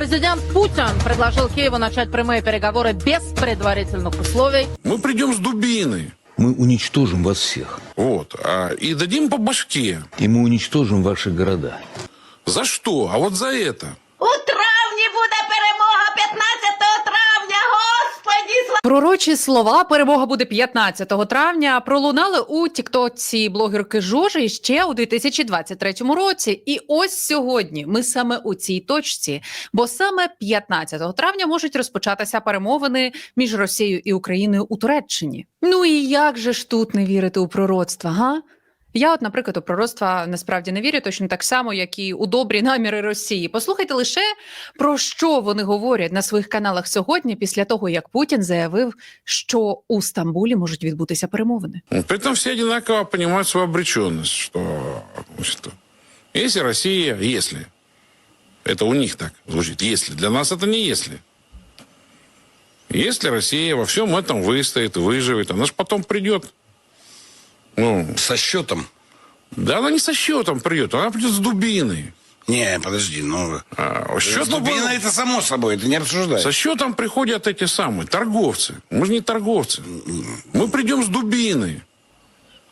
Президент Путин предложил Киеву начать прямые переговоры без предварительных условий. Мы придем с дубиной. Мы уничтожим вас всех. Вот. а, и дадим по башке. И мы уничтожим ваши города. За что? А вот за это. У Пророчі слова перемога буде 15 травня. Пролунали у тіктоці блогерки Жожі ще у 2023 році. І ось сьогодні ми саме у цій точці, бо саме 15 травня можуть розпочатися перемовини між Росією і Україною у Туреччині. Ну і як же ж тут не вірити у пророцтва? Га? Я, от, наприклад, у пророцтва насправді не вірю, точно так само, як і у добрі наміри Росії. Послухайте лише про що вони говорять на своїх каналах сьогодні, після того як Путін заявив, що у Стамбулі можуть відбутися перемовини. При этом все одинаково понимают свою обреченность, что значит, если Россия, если, это у них так звучит, если, для нас это не если. Если Россия во всем этом выстоит и выживет, она же потом придет. Ну, Со счетом? да она не со счетом придет, она придет с дубиной. Не, подожди, ну... А, счет Ступина это само собой, это не обсуждается. Со счетом приходят эти самые торговцы. Мы же не торговцы. Мы придем с дубиной.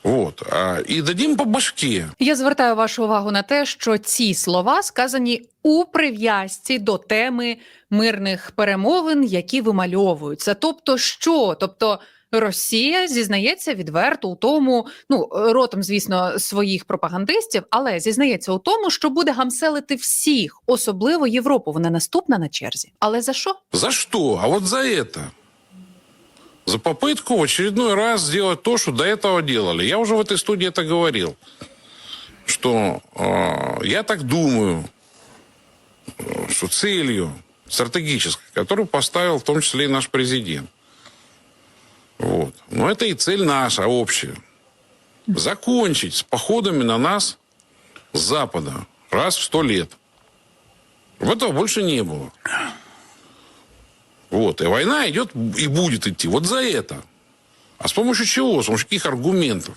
Вот. А, и дадим по башке. Я звертаю вашу увагу на те, що ці слова сказані у прив'язці до теми мирних перемовин, які вимальовуються. Тобто, що? Тобто. Росія зізнається відверто у тому, ну ротом, звісно, своїх пропагандистів, але зізнається у тому, що буде гамселити всіх, особливо Європу. Вона наступна на черзі. Але за що? За что? А вот за это. За попытку в очередной раз сделать то, что до этого делали. Я уже в этой студии это говорил. Что э, я так думаю, э, что целью стратегической, которую поставил в том числе и наш президент. Вот. Но это и цель наша общая. Закончить с походами на нас с Запада раз в сто лет. В этого больше не было. Вот. И война идет и будет идти вот за это. А с помощью чего? С помощью каких аргументов?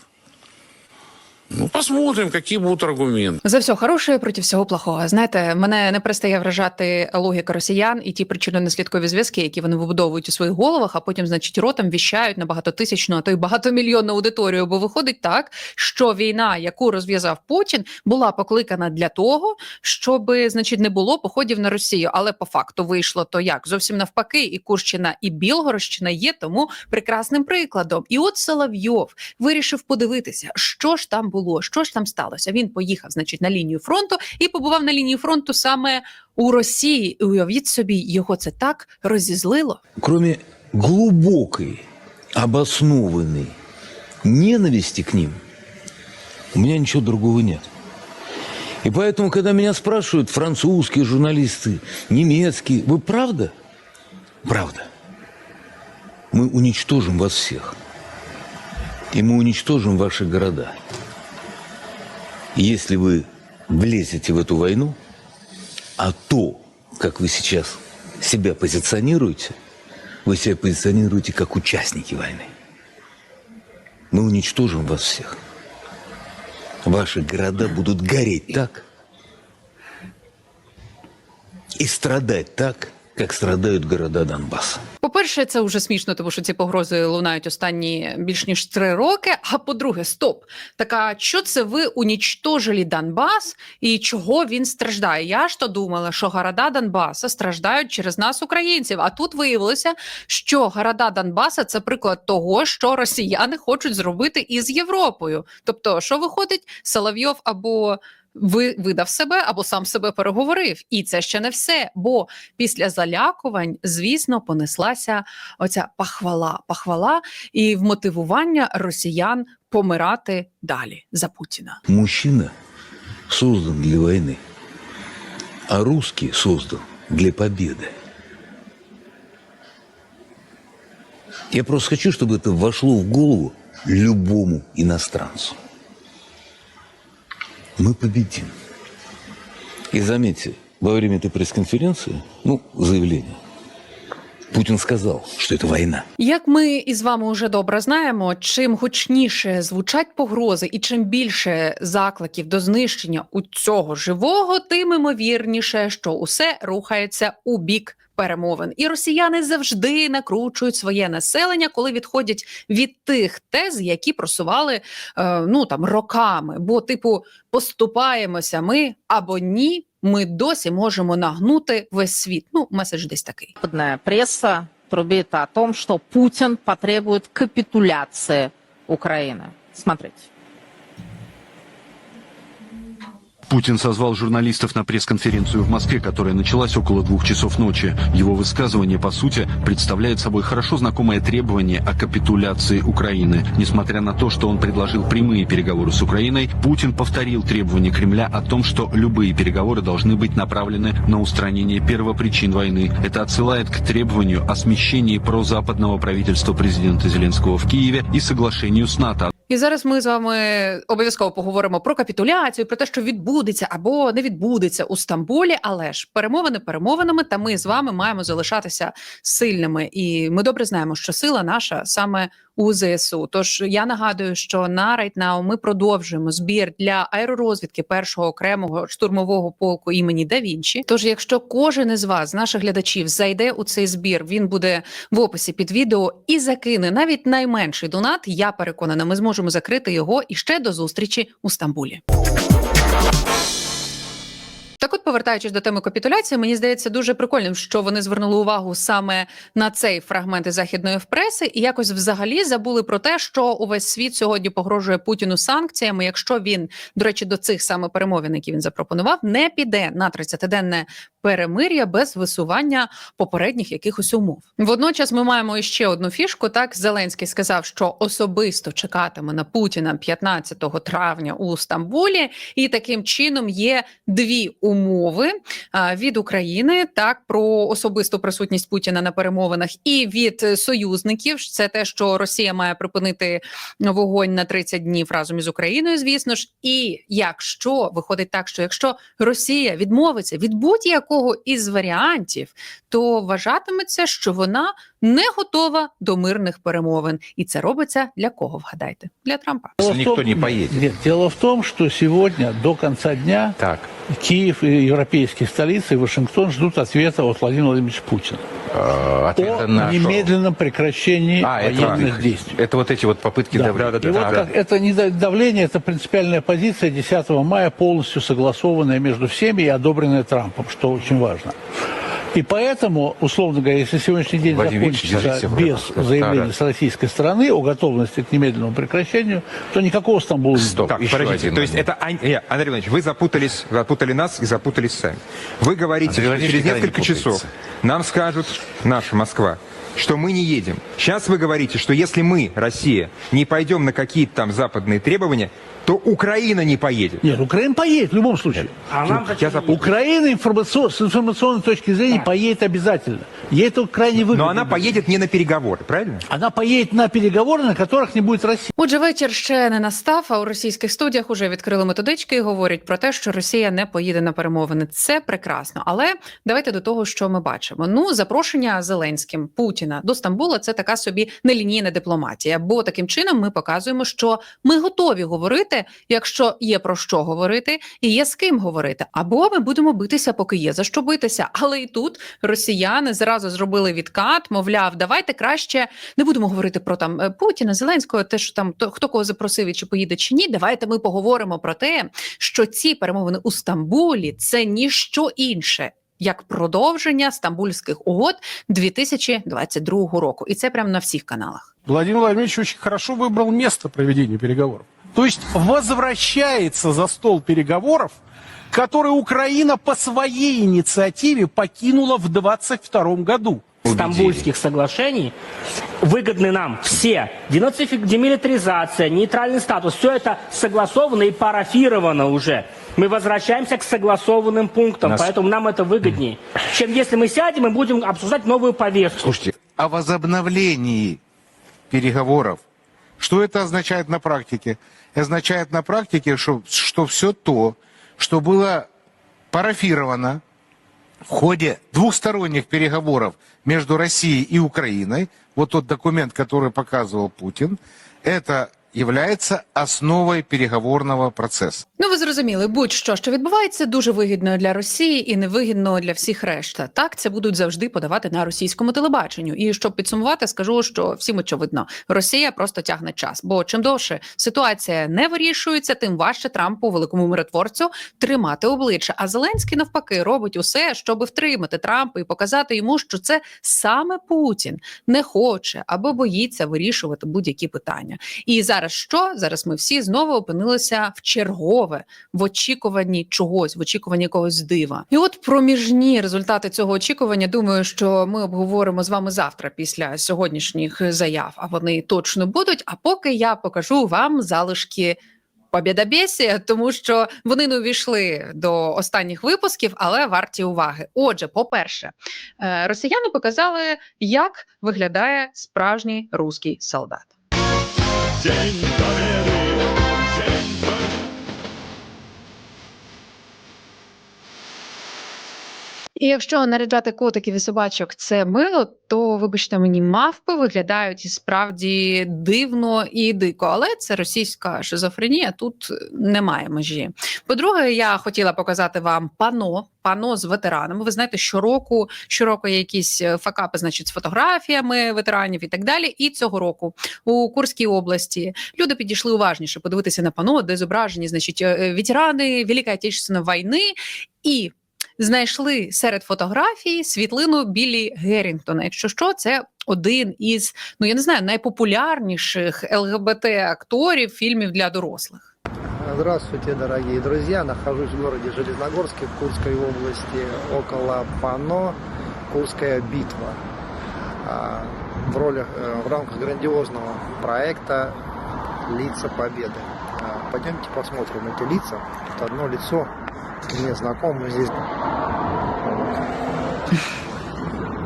Ну, посмотрим, какие будут аргументы. За все хороше проти всього плохого. Знаєте, мене не перестає вражати логіка росіян і ті причинно-наслідкові зв'язки, які вони вибудовують у своїх головах, а потім, значить, ротом віщають на багатотисячну, а то й багатомільйонну аудиторію. Бо виходить так, що війна, яку розв'язав Путін, була покликана для того, щоб, значить, не було походів на Росію. Але по факту вийшло то як зовсім навпаки, і Курщина, і Білгородщина є тому прекрасним прикладом. І от Соловйов вирішив подивитися, що ж там було, що ж там сталося. Він поїхав, значить, на лінію фронту і побував на лінії фронту саме у Росії. І уявіть собі, його це так розізлило. Кроме глубокой, обоснованной ненависти к ним, у меня ничего другого нет. И поэтому, когда меня спрашивают французские журналисты, немецкие, вы правда? Правда. Мы уничтожим вас всех. И мы уничтожим ваши города. Если вы влезете в эту войну, а то, как вы сейчас себя позиционируете, вы себя позиционируете как участники войны. Мы уничтожим вас всех. Ваши города будут гореть так и страдать так, как страдают города Донбасса. По-перше, це вже смішно, тому що ці погрози лунають останні більш ніж три роки. А по-друге, стоп. Така, що це ви унічтожили Донбас і чого він страждає? Я ж то думала, що города Донбаса страждають через нас, українців. А тут виявилося, що города Донбаса це приклад того, що росіяни хочуть зробити із Європою. Тобто, що виходить, Соловйов або ви видав себе або сам себе переговорив, і це ще не все. Бо після залякувань, звісно, понеслася оця пахвала, пахвала і вмотивування росіян помирати далі за Путіна. Мужчина создан для войны, а русский создан для победы. Я просто хочу, чтобы это вошло в голову любому иностранцу. Мы победим. И заметьте, во время этой пресс-конференции, ну, заявления, Путин сказал, что это война. Як ми із вами вже добре знаємо, чим гучніше звучать погрози і чим більше закликів до знищення у цього живого, тим імовірніше, що усе рухається у бік перемовин. І росіяни завжди накручують своє населення, коли відходять від тих тез, які просували е, ну там роками. Бо, типу, поступаємося ми або ні. Ми досі можемо нагнути весь світ. Ну, меседж десь такий. Западная пресса трубит о том, что Путин потребует капитуляции Украины. Смотрите. Путин созвал журналистов на пресс-конференцию в Москве, которая началась около двух часов ночи. Его высказывание, по сути, представляет собой хорошо знакомое требование о капитуляции Украины. Несмотря на то, что он предложил прямые переговоры с Украиной, Путин повторил требование Кремля о том, что любые переговоры должны быть направлены на устранение первопричин войны. Это отсылает к требованию о смещении прозападного правительства президента Зеленского в Киеве и соглашению с НАТО І зараз ми з вами обов'язково поговоримо про капітуляцію, про те, що відбудеться або не відбудеться у Стамбулі. Але ж перемовини перемовинами, та ми з вами маємо залишатися сильними. І ми добре знаємо, що сила наша саме у ЗСУ. Тож я нагадую, що на Now ми продовжуємо збір для аеророзвідки першого окремого штурмового полку імені Да Вінчі. Тож, якщо кожен із вас, з наших глядачів, зайде у цей збір, він буде в описі під відео і закине навіть найменший донат. Я переконана, ми зможемо закрити його і ще до зустрічі у Стамбулі. Так, от, повертаючись до теми капітуляції, мені здається дуже прикольним, що вони звернули увагу саме на цей фрагмент західної преси, і якось взагалі забули про те, що увесь світ сьогодні погрожує Путіну санкціями, якщо він, до речі, до цих саме перемовин, які він запропонував, не піде на 30-денне перемир'я без висування попередніх якихось умов. Водночас ми маємо іще одну фішку. Так Зеленський сказав, що особисто чекатиме на Путіна 15 травня у Стамбулі, і таким чином є дві умови від України так про особисту присутність Путіна на перемовинах і від союзників. Це те, що Росія має припинити вогонь на 30 днів разом із Україною, звісно ж. І якщо виходить так, що якщо Росія відмовиться від будь-якого із варіантів, то вважатиметься, що вона не готова до мирних перемовин, і це робиться для кого? Вгадайте? Для Трампа. Дело Если в том- никто не поедет. Нет, дело в том, что сегодня до конца дня Так. Киев и европейские столицы и Вашингтон ждут ответа от Владимира Владимировича Путина Э, ответа о на немедленном прекращении А, это, военных действий. это вот эти вот попытки Да. давления. И вот как это не да- давление, это принципиальная позиция 10 мая, полностью согласованная между всеми и одобренная Трампом, что очень важно. И поэтому, условно говоря, если сегодняшний день Владимир Ильич, закончится держите себя в без руках. заявления Да, да. с российской стороны о готовности к немедленному прекращению, то никакого Стамбула не Стоп, Так, еще подождите, один то есть момент. это, Ань- не, Андрей Владимирович, вы запутались, запутали нас и запутались сами. Вы говорите, Андрей что Владимирович через никогда не несколько часов путается. нам скажут, наша Москва, что мы не едем. Сейчас вы говорите, что если мы, Россия, не пойдем на какие-то там западные требования, то Украина не поедет. Нет, Украина поедет в любом случае. А нам я запутал. Украина информацион- с информационной точки зрения поедет обязательно. Ей это крайне выгодно. Но она поедет не на переговоры, правильно? Она поедет на переговоры, на которых не будет России. Отже, вечір ще не настав. А у російських студіях уже відкрили методички і говорять про те, що Росія не поїде на перемовини. Це прекрасно. Але давайте до того, що ми бачимо. Ну, запрошення Зеленським Путіна до Стамбула це така собі нелінійна дипломатія. Бо таким чином ми показуємо, що ми готові говорити, якщо є про що говорити, і є з ким говорити. Або ми будемо битися, поки є за що битися. Але і тут росіяни зразу зробили відкат, мовляв, давайте краще не будемо говорити про там е, Путіна, Зеленського, те, що там то, хто кого запросив і чи поїде чи ні. Давайте ми поговоримо про те, що ці перемовини у Стамбулі це ніщо інше. Як продовження стамбульських угод 2022 року, і це прямо на всіх каналах. Владимир Владимирович очень хорошо выбрал место проведения переговоров. То есть возвращается за стол переговоров, который Украина по своей инициативе покинула в 22 году. Стамбульских соглашений выгодны нам все. Демилитаризация, нейтральный статус, все это согласовано и парафировано уже. Мы возвращаемся к согласованным пунктам, Нас- поэтому нам это выгоднее, чем если мы сядем и будем обсуждать новую повестку. Слушайте, о возобновлении переговоров. Что это означает на практике? Означает на практике, что, что все то, что было парафировано в ходе двухсторонних переговоров между Россией и Украиной, вот тот документ, который показывал Путин, это является основой переговорного процесса. Ну, ви зрозуміли, будь-що, що відбувається, дуже вигідно для Росії і невигідно для всіх решта. Так, це будуть завжди подавати на російському телебаченню. І щоб підсумувати, скажу, що всім очевидно, Росія просто тягне час. Бо чим довше ситуація не вирішується, тим важче Трампу, великому миротворцю, тримати обличчя. А Зеленський навпаки робить усе, щоб втримати Трампа і показати йому, що це саме Путін не хоче або боїться вирішувати будь-які питання. І зараз що? Зараз ми всі знову опинилися в чергове в очікуванні чогось, в очікуванні якогось дива. І от проміжні результати цього очікування. Думаю, що ми обговоримо з вами завтра після сьогоднішніх заяв. А вони точно будуть. А поки я покажу вам залишки. Побєдобєсія, тому що вони не увійшли до останніх випусків, але варті уваги. Отже, по-перше, е, росіяни показали, як виглядає справжній руський солдат. Dzień dobry. І якщо наряджати котиків і собачок це мило, то вибачте мені, мавпи виглядають і справді дивно і дико. Але це російська шизофренія. Тут немає межі. По-друге, я хотіла показати вам пано. Пано з ветеранами. Ви знаєте, щороку щороку є якісь е, факапи, значить, з фотографіями ветеранів і так далі. І цього року у Курській області люди підійшли уважніше подивитися на пано, де зображені, значить, е, ветерани Великої Отечественної війни і знайшли серед фотографій світлину Білі Геррінгтона. Якщо що, це один із ну я не знаю найпопулярніших ЛГБТ акторів фільмів для дорослих. Здравствуйте, дорогие друзья. Нахожусь в городе Железногорске в Курской области, около Пано, Курская битва. А, В, ролях, э, в рамках грандиозного проекта «Лица Победы». А, Пойдемте посмотрим эти лица. Вот одно лицо мне знакомо здесь.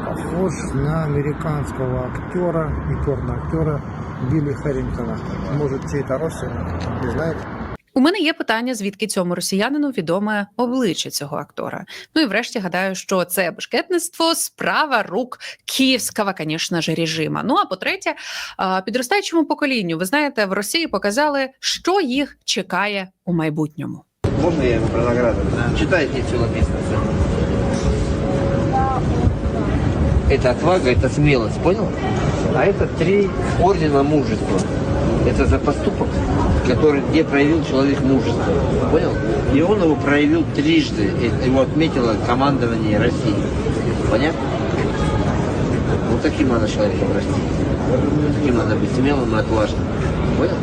Похож на американского актера и порноактера Билли Харрингтона. Может, чей-то родственник, не знаете? У мене є питання, звідки цьому росіянину відоме обличчя цього актора. Ну і врешті гадаю, що це бешкетництво справа рук київського, звісно ж, режима. Ну а по-третє, підростаючому поколінню, ви знаєте, в Росії показали, що їх чекає у майбутньому. Можно я ему про награду? Читайте, все написано. Это отвага, это смелость, понял? А это три ордена мужества. Это за поступок, который, где проявил человек мужество. Понял? И он его проявил трижды. Его отметило командование России. Понятно? Вот таким надо человеком расти. Таким надо быть смелым и отважным. Понял?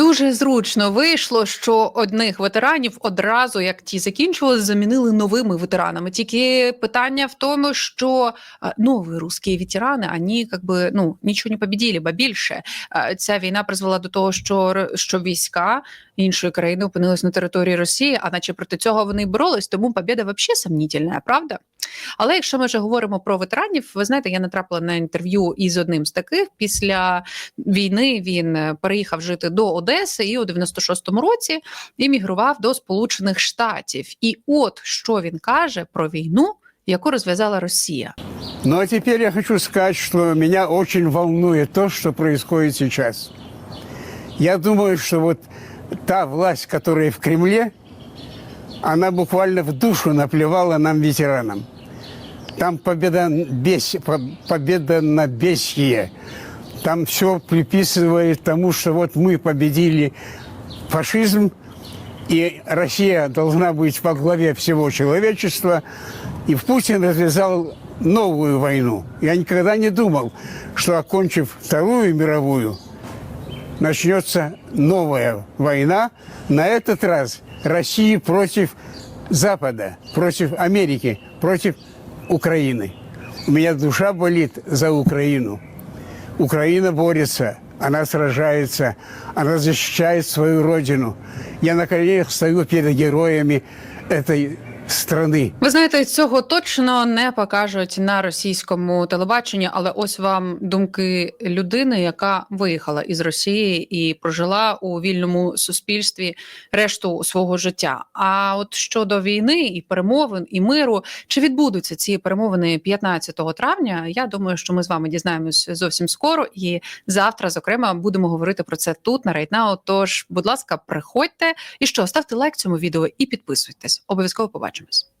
Дуже зручно вийшло, що одних ветеранів одразу, як ті закінчували, замінили новими ветеранами. Тільки питання в тому, що е, нові русські ветерани, вони как би, ну, нічого не побіділи, ба більше е, ця війна призвела до того, що, що війська іншої країни опинились на території Росії, а наче проти цього вони боролись, тому побіда взагалі сумнітельна, правда? Але якщо ми вже говоримо про ветеранів, ви знаєте, я натрапила на інтерв'ю із одним з таких. Після війни він е, переїхав жити до Одеси і у 96-му році іммігрував до Сполучених Штатів. І от що він каже про війну, яку розв'язала Росія. Ну а теперь я хочу сказать, что меня очень волнует то, что происходит сейчас. Я думаю, что вот та власть, которая в Кремле, она буквально в душу наплевала нам, ветеранам. Там победа, бес, по- победа на бесье. Там все приписывает тому, что вот мы победили фашизм, и Россия должна быть во главе всего человечества. И Путин развязал новую войну. Я никогда не думал, что, окончив Вторую мировую, начнется новая война. На этот раз России против Запада, против Америки, против Украины. У меня душа болит за Украину. Украина борется, она сражается, она защищает свою родину. Я на коленях стою перед героями этой страны. Ви знаєте, цього точно не покажуть на російському телебаченні, але ось вам думки людини, яка виїхала із Росії і прожила у вільному суспільстві решту свого життя. А от щодо війни і перемовин і миру, чи відбудуться ці перемовини 15 травня? Я думаю, що ми з вами дізнаємось зовсім скоро. І завтра, зокрема, будемо говорити про це тут на Рейтнау. Тож, будь ласка, приходьте і що ставте лайк цьому відео і підписуйтесь. Обов'язково Optimus.